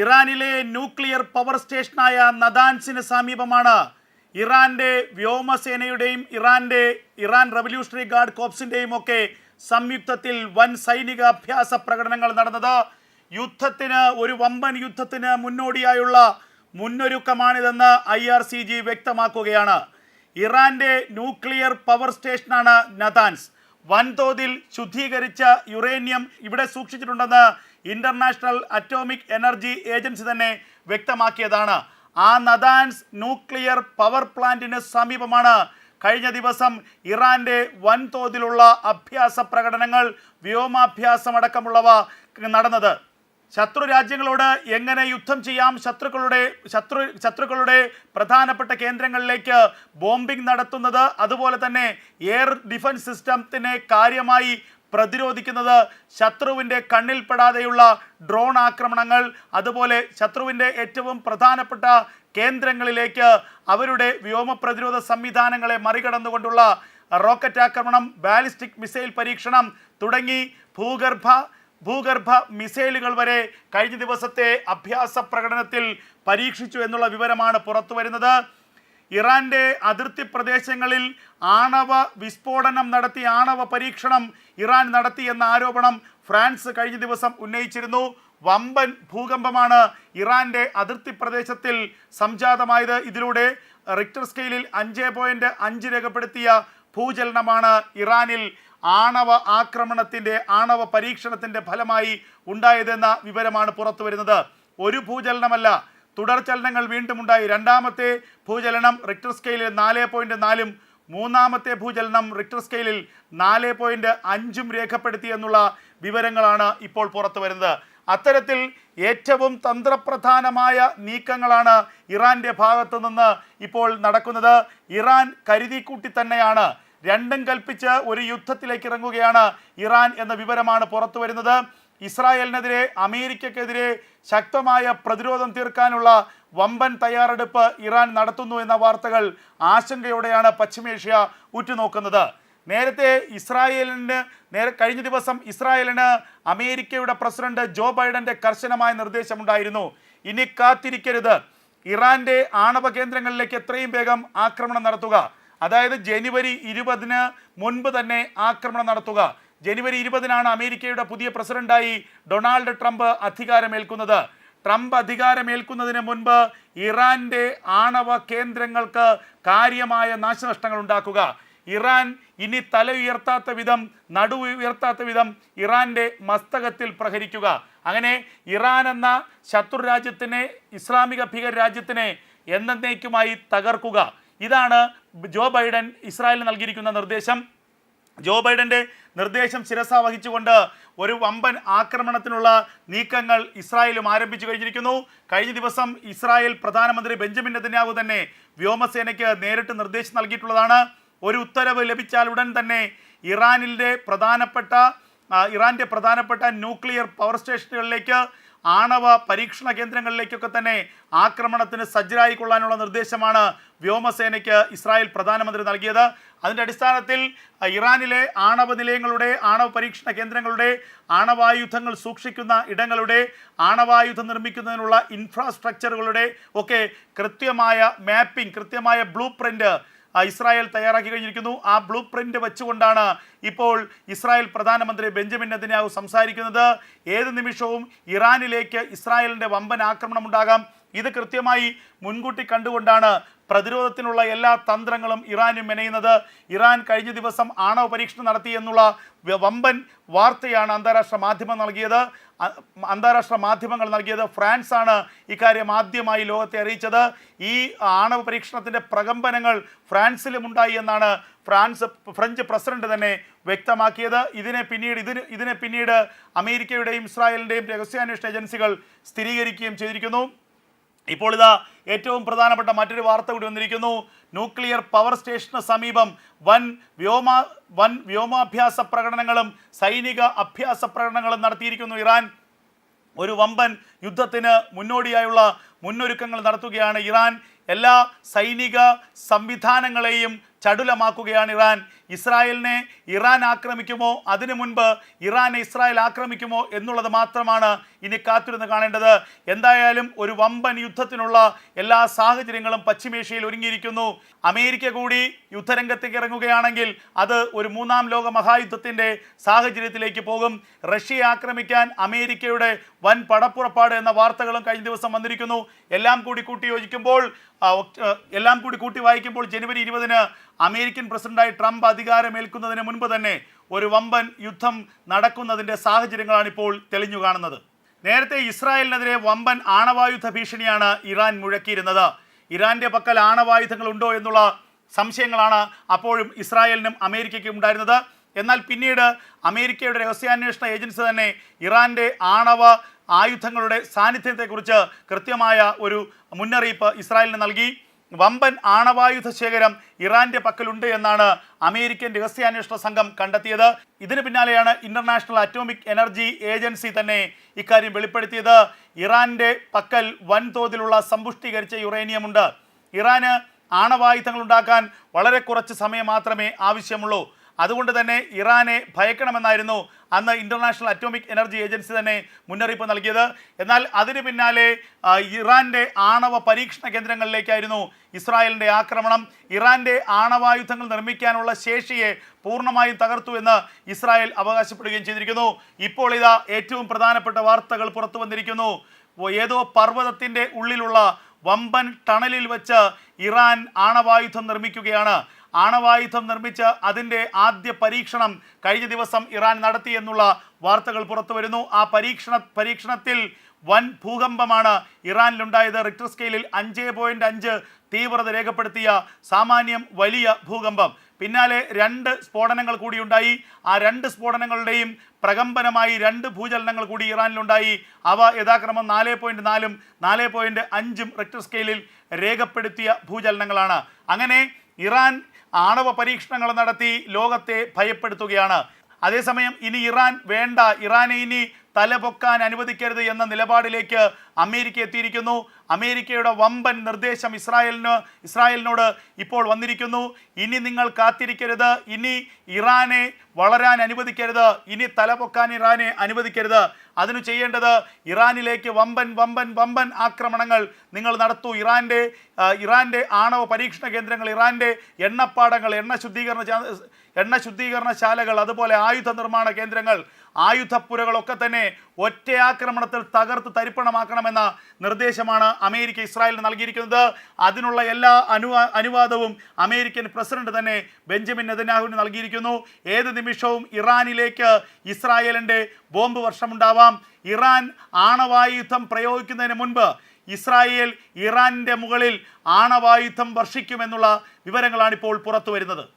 ഇറാനിലെ nuclear power സ്റ്റേഷനായ നദാൻസിന് സമീപമാണ്. ഇറാന്റെ വ്യോമസേനയുടെയും ഇറാന്റെ ഇറാൻ റവല്യൂഷണറി ഗാർഡ് കോപ്സിന്റെയും ഒക്കെ സംയുക്തത്തിൽ വൻ സൈനിക അഭ്യാസ പ്രകടനങ്ങൾ നടന്നത്. യുദ്ധത്തിന് ഒരു വമ്പൻ യുദ്ധത്തിന് മുന്നോടിയായുള്ള മുന്നൊരുക്കമാണിതെന്ന് ഐ ആർ സി ജി വ്യക്തമാക്കുകയാണ്. ഇറാന്റെ ന്യൂക്ലിയർ പവർ സ്റ്റേഷനാണ് നദാൻസ്. വൻതോതിൽ ശുദ്ധീകരിച്ച യുറേനിയം ഇവിടെ സൂക്ഷിച്ചിട്ടുണ്ടെന്ന് ഇന്റർനാഷണൽ അറ്റോമിക് എനർജി ഏജൻസി തന്നെ വ്യക്തമാക്കിയതാണ്. ആ നദാൻസ് ന്യൂക്ലിയർ പവർ പ്ലാന്റിന് സമീപമാണ്. കഴിഞ്ഞ ദിവസം ഇറാന്റെ വൻതോതിലുള്ള അഭ്യാസ പ്രകടനങ്ങൾ വ്യോമാഭ്യാസമടക്കമുള്ളവ നടന്നത്. ശത്രു രാജ്യങ്ങളോട് എങ്ങനെ യുദ്ധം ചെയ്യാം? ശത്രുക്കളുടെ ശത്രു ശത്രുക്കളുടെ പ്രധാനപ്പെട്ട കേന്ദ്രങ്ങളിലേക്ക് ബോംബിംഗ് നടത്തുന്നത് അതുപോലെ തന്നെ എയർ ഡിഫൻസ് സിസ്റ്റത്തിനെ കാര്യമായി പ്രതിരോധിക്കുന്നത് ശത്രുവിന്റെ കണ്ണിൽപ്പെടാതെയുള്ള ഡ്രോൺ ആക്രമണങ്ങൾ അതുപോലെ ശത്രുവിന്റെ ഏറ്റവും പ്രധാനപ്പെട്ട കേന്ദ്രങ്ങളിലേക്ക് അവരുടെ വ്യോമ പ്രതിരോധ സംവിധാനങ്ങളെ മറികടന്നുകൊണ്ടുള്ള റോക്കറ്റ് ആക്രമണം ബാലിസ്റ്റിക് മിസൈൽ പരീക്ഷണം തുടങ്ങി ഭൂഗർഭ ഭൂഗർഭ മിസൈലുകൾ വരെ കഴിഞ്ഞ ദിവസത്തെ അഭ്യാസ പ്രകടനത്തിൽ പരീക്ഷിച്ചു എന്നുള്ള വിവരമാണ് പുറത്തു വരുന്നത് ഇറാന്റെ അതിർത്തി പ്രദേശങ്ങളിൽ ആണവ വിസ്ഫോടനം നടത്തി ആണവ പരീക്ഷണം ഇറാൻ നടത്തി എന്ന ആരോപണം ഫ്രാൻസ് കഴിഞ്ഞ ദിവസം ഉന്നയിച്ചിരുന്നു. വമ്പൻ ഭൂകമ്പമാണ് ഇറാന്റെ അതിർത്തി പ്രദേശത്തിൽ സംജാതമായത്. ഇതിലൂടെ റിക്ടർ സ്കെയിലിൽ അഞ്ച് പോയിന്റ് അഞ്ച് രേഖപ്പെടുത്തിയ ഭൂചലനമാണ് ഇറാനിൽ ആണവ ആക്രമണത്തിന്റെ ആണവ പരീക്ഷണത്തിന്റെ ഫലമായി ഉണ്ടായതെന്ന വിവരമാണ് പുറത്തു വരുന്നത് ഒരു ഭൂചലനമല്ല തുടർ ചലനങ്ങൾ വീണ്ടും ഉണ്ടായി. രണ്ടാമത്തെ ഭൂചലനം റിക്ടർ സ്കെയിലിൽ നാല് പോയിന്റ് നാലും മൂന്നാമത്തെ ഭൂചലനം റിക്ടർ സ്കെയിലിൽ നാല് പോയിന്റ് അഞ്ചും രേഖപ്പെടുത്തി എന്നുള്ള വിവരങ്ങളാണ് ഇപ്പോൾ പുറത്തു വരുന്നത്. അത്തരത്തിൽ ഏറ്റവും തന്ത്രപ്രധാനമായ നീക്കങ്ങളാണ് ഇറാന്റെ ഭാഗത്തു നിന്ന് ഇപ്പോൾ നടക്കുന്നത്. ഇറാൻ കരുതിക്കൂട്ടി തന്നെയാണ്. രണ്ടും കൽപ്പിച്ച് ഒരു യുദ്ധത്തിലേക്ക് ഇറങ്ങുകയാണ് ഇറാൻ എന്ന വിവരമാണ് പുറത്തു വരുന്നത്. ഇസ്രായേലിനെതിരെ അമേരിക്കക്കെതിരെ ശക്തമായ പ്രതിരോധം തീർക്കാനുള്ള വമ്പൻ തയ്യാറെടുപ്പ് ഇറാൻ നടത്തുന്നു എന്ന വാർത്തകൾ ആശങ്കയോടെയാണ് പശ്ചിമേഷ്യ ഉറ്റുനോക്കുന്നത്. നേരത്തെ ഇസ്രായേലിന് നേരെ കഴിഞ്ഞ ദിവസം ഇസ്രായേലിന് അമേരിക്കയുടെ പ്രസിഡന്റ് ജോ ബൈഡന്റെ കർശനമായ നിർദ്ദേശമുണ്ടായിരുന്നു. ഇനി കാത്തിരിക്കരുത്. ഇറാന്റെ ആണവ കേന്ദ്രങ്ങളിലേക്ക് എത്രയും വേഗം ആക്രമണം നടത്തുക. അതായത് ജനുവരി ഇരുപതിന് മുൻപ് തന്നെ ആക്രമണം നടത്തുക. ജനുവരി ഇരുപതിനാണ് അമേരിക്കയുടെ പുതിയ പ്രസിഡന്റായി ഡൊണാൾഡ് ട്രംപ് അധികാരമേൽക്കുന്നത്. ട്രംപ് അധികാരമേൽക്കുന്നതിന് മുൻപ് ഇറാന്റെ ആണവ കേന്ദ്രങ്ങൾക്ക് കാര്യമായ നാശനഷ്ടങ്ങൾ ഉണ്ടാക്കുക. ഇറാൻ ഇനി തല ഉയർത്താത്ത വിധം നടു ഉയർത്താത്ത വിധം ഇറാന്റെ മസ്തകത്തിൽ പ്രഹരിക്കുക. അങ്ങനെ ഇറാൻ എന്ന ശത്രു രാജ്യത്തിനെ ഇസ്ലാമിക ഭീകര രാജ്യത്തിനെ എന്നേക്കുമായി തകർക്കുക. ഇതാണ് ജോ ബൈഡൻ ഇസ്രായേലിന് നൽകിയിരിക്കുന്ന നിർദ്ദേശം. ജോ ബൈഡന്റെ നിർദ്ദേശം ശിരസ വഹിച്ചുകൊണ്ട് ഒരു വമ്പൻ ആക്രമണത്തിനുള്ള നീക്കങ്ങൾ ഇസ്രായേലും ആരംഭിച്ചു കഴിഞ്ഞിരിക്കുന്നു. കഴിഞ്ഞ ദിവസം ഇസ്രായേൽ പ്രധാനമന്ത്രി ബെഞ്ചമിൻ നെതന്യാഹു തന്നെ വ്യോമസേനയ്ക്ക് നേരിട്ട് നിർദ്ദേശം നൽകിയിട്ടുള്ളതാണ്. ഒരു ഉത്തരവ് ലഭിച്ചാൽ ഉടൻ തന്നെ ഇറാനിലെ പ്രധാനപ്പെട്ട ഇറാന്റെ പ്രധാനപ്പെട്ട ന്യൂക്ലിയർ പവർ സ്റ്റേഷനുകളിലേക്ക് ആണവ പരീക്ഷണ കേന്ദ്രങ്ങളിലേക്കൊക്കെ തന്നെ ആക്രമണത്തിന് സജ്ജരായിക്കൊള്ളാനുള്ള നിർദ്ദേശമാണ് വ്യോമസേനയ്ക്ക് ഇസ്രായേൽ പ്രധാനമന്ത്രി നൽകിയത്. അതിന്റെ അടിസ്ഥാനത്തിൽ ഇറാനിലെ ആണവ നിലയങ്ങളുടെ ആണവ പരീക്ഷണ കേന്ദ്രങ്ങളുടെ ആണവായുധങ്ങൾ സൂക്ഷിക്കുന്ന ഇടങ്ങളുടെ ആണവായുധം നിർമ്മിക്കുന്നതിനുള്ള ഇൻഫ്രാസ്ട്രക്ചറുകളുടെ ഒക്കെ കൃത്യമായ മാപ്പിംഗ് കൃത്യമായ ബ്ലൂ പ്രിന്റ് ആ, ഇസ്രായേൽ തയ്യാറാക്കി കഴിഞ്ഞിരിക്കുന്നു. ആ ബ്ലൂ പ്രിന്റ് വെച്ചുകൊണ്ടാണ് ഇപ്പോൾ ഇസ്രായേൽ പ്രധാനമന്ത്രി ബെഞ്ചമിൻ നെതന്യാഹു സംസാരിക്കുന്നത്. ഏത് നിമിഷവും ഇറാനിലേക്ക് ഇസ്രായേലിന്റെ വമ്പൻ ആക്രമണം ഉണ്ടാകാം. ഇത് കൃത്യമായി മുൻകൂട്ടി കണ്ടുകൊണ്ടാണ് പ്രതിരോധത്തിനുള്ള എല്ലാ തന്ത്രങ്ങളും ഇറാനും മെനയുന്നത്. ഇറാൻ കഴിഞ്ഞ ദിവസം ആണവ പരീക്ഷണം നടത്തി എന്നുള്ള വമ്പൻ വാർത്തയാണ് അന്താരാഷ്ട്ര മാധ്യമം നൽകിയത്. അന്താരാഷ്ട്ര മാധ്യമങ്ങൾ നൽകിയത് ഫ്രാൻസ് ആണ് ഇക്കാര്യം ആദ്യമായി ലോകത്തെ അറിയിച്ചത്. ഈ ആണവ പരീക്ഷണത്തിന്റെ പ്രകമ്പനങ്ങൾ ഫ്രാൻസിലും ഉണ്ടായി എന്നാണ് ഫ്രാൻസ് ഫ്രഞ്ച് പ്രസിഡന്റ് തന്നെ വ്യക്തമാക്കിയത്. ഇതിനെ പിന്നീട് ഇതിന് ഇതിനെ പിന്നീട് അമേരിക്കയുടെയും ഇസ്രായേലിന്റെയും രഹസ്യാന്വേഷണ ഏജൻസികൾ സ്ഥിരീകരിക്കുകയും ചെയ്തിരിക്കുന്നു. ഇപ്പോൾ ഇതാ ഏറ്റവും പ്രധാനപ്പെട്ട മറ്റൊരു വാർത്ത കൂടി വന്നിരിക്കുന്നു. ന്യൂക്ലിയർ പവർ സ്റ്റേഷന് സമീപം വൻ വ്യോമ വൻ വ്യോമാഭ്യാസ പ്രകടനങ്ങളും സൈനിക അഭ്യാസ പ്രകടനങ്ങളും നടത്തിയിരിക്കുന്നു ഇറാൻ. ഒരു വമ്പൻ യുദ്ധത്തിന് മുന്നോടിയായുള്ള മുന്നൊരുക്കങ്ങൾ നടത്തുകയാണ് ഇറാൻ. എല്ലാ സൈനിക സംവിധാനങ്ങളെയും ചടുലമാക്കുകയാണ് ഇറാൻ. ഇസ്രായേലിനെ ഇറാൻ ആക്രമിക്കുമോ? അതിനു മുൻപ് ഇറാനെ ഇസ്രായേൽ ആക്രമിക്കുമോ എന്നുള്ളത് മാത്രമാണ് ഇനി കാത്തിരുന്ന് കാണേണ്ടത്. എന്തായാലും ഒരു വമ്പൻ യുദ്ധത്തിനുള്ള എല്ലാ സാഹചര്യങ്ങളും പശ്ചിമേഷ്യയിൽ ഒരുങ്ങിയിരിക്കുന്നു. അമേരിക്ക കൂടി യുദ്ധരംഗത്തേക്ക് ഇറങ്ങുകയാണെങ്കിൽ അത് ഒരു മൂന്നാം ലോക മഹായുദ്ധത്തിന്റെ സാഹചര്യത്തിലേക്ക് പോകും. റഷ്യയെ ആക്രമിക്കാൻ അമേരിക്കയുടെ വൻ പടപ്പുറപ്പാട് എന്ന വാർത്തകളും കഴിഞ്ഞ ദിവസം വന്നിരിക്കുന്നു. എല്ലാം കൂടി കൂട്ടി യോജിക്കുമ്പോൾ എല്ലാം കൂടി കൂട്ടി വായിക്കുമ്പോൾ ജനുവരി ഇരുപതിന് അമേരിക്കൻ പ്രസിഡന്റായി ട്രംപ് അധികാരമേൽക്കുന്നതിന് മുൻപ് തന്നെ ഒരു വമ്പൻ യുദ്ധം നടക്കുന്നതിന്റെ സാഹചര്യങ്ങളാണ് ഇപ്പോൾ തെളിഞ്ഞു കാണുന്നത്. നേരത്തെ ഇസ്രായേലിനെതിരെ വമ്പൻ ആണവായുധ ഭീഷണിയാണ് ഇറാൻ മുഴക്കിയിരുന്നത്. ഇറാന്റെ പക്കൽ ആണവായുധങ്ങൾ ഉണ്ടോ എന്നുള്ള സംശയങ്ങളാണ് അപ്പോഴും ഇസ്രായേലിനും അമേരിക്കയ്ക്കും ഉണ്ടായിരുന്നത്. എന്നാൽ പിന്നീട് അമേരിക്കയുടെ രഹസ്യാന്വേഷണ ഏജൻസി തന്നെ ഇറാന്റെ ആണവ ആയുധങ്ങളുടെ സാന്നിധ്യത്തെക്കുറിച്ച് കൃത്യമായ ഒരു മുന്നറിയിപ്പ് ഇസ്രായേലിന് നൽകി. വമ്പൻ ആണവായുധ ശേഖരം ഇറാന്റെ പക്കലുണ്ട് എന്നാണ് അമേരിക്കൻ രഹസ്യാന്വേഷണ സംഘം കണ്ടെത്തിയത്. ഇതിന് പിന്നാലെയാണ് ഇന്റർനാഷണൽ അറ്റോമിക് എനർജി ഏജൻസി തന്നെ ഇക്കാര്യം വെളിപ്പെടുത്തിയത്. ഇറാന്റെ പക്കൽ വൻതോതിലുള്ള സമ്പുഷ്ടീകരിച്ച യുറേനിയം ഉണ്ട് ഇറാന് ആണവായുധങ്ങൾ ഉണ്ടാക്കാൻ വളരെ കുറച്ച് സമയം മാത്രമേ ആവശ്യമുള്ളൂ. അതുകൊണ്ട് തന്നെ ഇറാനെ ഭയക്കണമെന്നായിരുന്നു അന്ന് ഇന്റർനാഷണൽ അറ്റോമിക് എനർജി ഏജൻസി തന്നെ മുന്നറിയിപ്പ് നൽകിയത്. എന്നാൽ അതിന് പിന്നാലെ ഇറാന്റെ ആണവ പരീക്ഷണ കേന്ദ്രങ്ങളിലേക്കായിരുന്നു ഇസ്രായേലിന്റെ ആക്രമണം. ഇറാന്റെ ആണവായുധങ്ങൾ നിർമ്മിക്കാനുള്ള ശേഷിയെ പൂർണമായും തകർത്തു എന്ന് ഇസ്രായേൽ അവകാശപ്പെടുകയും ചെയ്തിരിക്കുന്നു. ഇപ്പോൾ ഇതാ ഏറ്റവും പ്രധാനപ്പെട്ട വാർത്തകൾ പുറത്തു വന്നിരിക്കുന്നു. ഏതോ പർവതത്തിന്റെ ഉള്ളിലുള്ള വമ്പൻ ടണലിൽ വെച്ച് ഇറാൻ ആണവായുധം നിർമ്മിക്കുകയാണ്. ആണവായുധം നിർമ്മിച്ച് അതിന്റെ ആദ്യ പരീക്ഷണം കഴിഞ്ഞ ദിവസം ഇറാൻ നടത്തി എന്നുള്ള വാർത്തകൾ പുറത്തു വരുന്നു. ആ പരീക്ഷണ പരീക്ഷണത്തിൽ വൻ ഭൂകമ്പമാണ് ഇറാനിലുണ്ടായത്. റിക്ടർ സ്കെയിലിൽ അഞ്ച് പോയിന്റ് അഞ്ച് തീവ്രത രേഖപ്പെടുത്തിയ സാമാന്യം വലിയ ഭൂകമ്പം. പിന്നാലെ രണ്ട് സ്ഫോടനങ്ങൾ കൂടിയുണ്ടായി ആ രണ്ട് സ്ഫോടനങ്ങളുടെയും പ്രകമ്പനമായി രണ്ട് ഭൂചലനങ്ങൾ കൂടി ഇറാനിലുണ്ടായി. അവ യഥാക്രമം നാല് പോയിന്റ് നാലും നാല് പോയിന്റ് അഞ്ചും റിക്ടർ സ്കെയിലിൽ രേഖപ്പെടുത്തിയ ഭൂചലനങ്ങളാണ്. അങ്ങനെ ഇറാൻ ആണവ പരീക്ഷണങ്ങൾ നടത്തി ലോകത്തെ ഭയപ്പെടുത്തുകയാണ്. അതേസമയം ഇനി ഇറാൻ വേണ്ട. ഇറാനെ ഇനി തലപൊക്കാൻ അനുവദിക്കരുത് എന്ന നിലപാടിലേക്ക് അമേരിക്ക എത്തിയിരിക്കുന്നു. അമേരിക്കയുടെ വമ്പൻ നിർദ്ദേശം ഇസ്രായേലിന് ഇസ്രായേലിനോട് ഇപ്പോൾ വന്നിരിക്കുന്നു. ഇനി നിങ്ങൾ കാത്തിരിക്കരുത്. ഇനി ഇറാനെ വളരാൻ അനുവദിക്കരുത്. ഇനി തലപൊക്കാൻ ഇറാനെ അനുവദിക്കരുത്. അതിനു ചെയ്യേണ്ടത് ഇറാനിലേക്ക് വമ്പൻ വമ്പൻ വമ്പൻ ആക്രമണങ്ങൾ നിങ്ങൾ നടത്തൂ. ഇറാന്റെ ഇറാന്റെ ആണവ പരീക്ഷണ കേന്ദ്രങ്ങൾ ഇറാന്റെ എണ്ണപ്പാടങ്ങൾ എണ്ണ ശുദ്ധീകരണ എണ്ണ ശുദ്ധീകരണശാലകൾ അതുപോലെ ആയുധ നിർമ്മാണ കേന്ദ്രങ്ങൾ ആയുധപ്പുരകളൊക്കെ തന്നെ ഒറ്റയാക്രമണത്തിൽ തകർത്ത് തരിപ്പണമാക്കണമെന്ന നിർദ്ദേശമാണ് അമേരിക്ക ഇസ്രായേലിന് നൽകിയിരിക്കുന്നത്. അതിനുള്ള എല്ലാ അനു അനുവാദവും അമേരിക്കൻ പ്രസിഡന്റ് തന്നെ ബെഞ്ചമിൻ നെതന്യാഹുവിന് നൽകിയിരിക്കുന്നു. ഏത് നിമിഷവും ഇറാനിലേക്ക് ഇസ്രായേലിന്റെ ബോംബ് വർഷമുണ്ടാവാം. ഇറാൻ ആണവായുധം പ്രയോഗിക്കുന്നതിന് മുൻപ് ഇസ്രായേൽ ഇറാന്റെ മുകളിൽ ആണവായുധം വർഷിക്കുമെന്നുള്ള വിവരങ്ങളാണ് ഇപ്പോൾ പുറത്തു വരുന്നത്